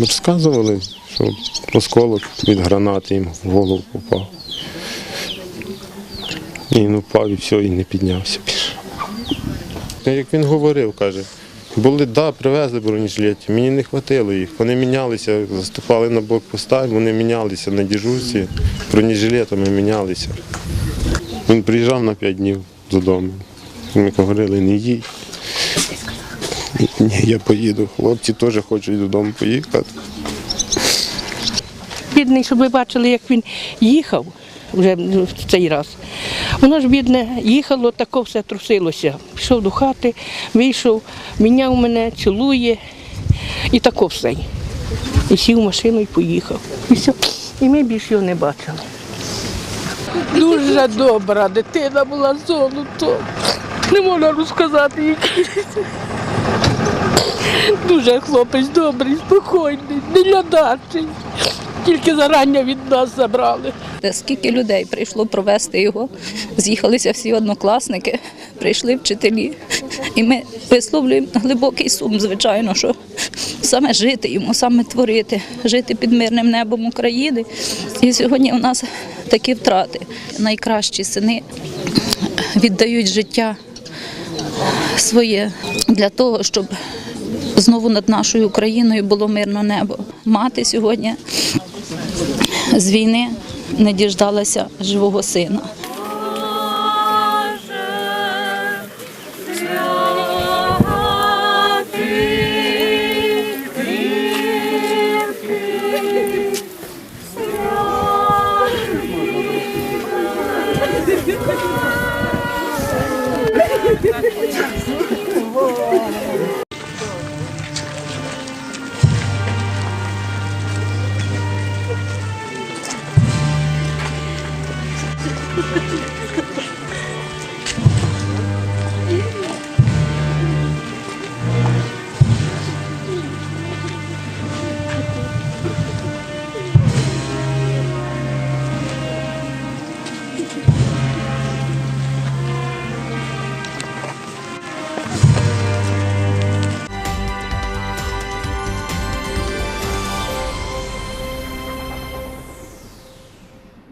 Розказували, що осколок від гранати їм в голову попав. Він упав і все, і не піднявся. Як він говорив, каже, були, да, привезли бронежилети, мені не вистачило їх. Вони мінялися, заступали на блокпоста, вони мінялися на дежурстві, бронежилетами мінялися. Він приїжджав на 5 днів додому. Ми говорили, не їдь. Ні, я поїду. Хлопці теж хочуть додому поїхати. Бідний, щоб ви бачили, як він їхав вже в цей раз. Воно ж бідне їхало, тако все трусилося. Пішов до хати, вийшов, міняв мене, цілує і тако все. І сів в машину і поїхав. І все. І ми більше його не бачили. Дуже добра дитина була золото. Не можна розказати який. Дуже хлопець добрий, спокійний, нелядачий. Тільки зарання від нас забрали. Скільки людей прийшло провести його, з'їхалися всі однокласники, прийшли вчителі. І ми висловлюємо глибокий сум, звичайно, що саме жити йому, саме творити, жити під мирним небом України. І сьогодні у нас такі втрати. Найкращі сини віддають життя своє для того, щоб знову над нашою Україною було мирне небо. Мати сьогодні з війни не діждалася живого сина. Ha ha ha.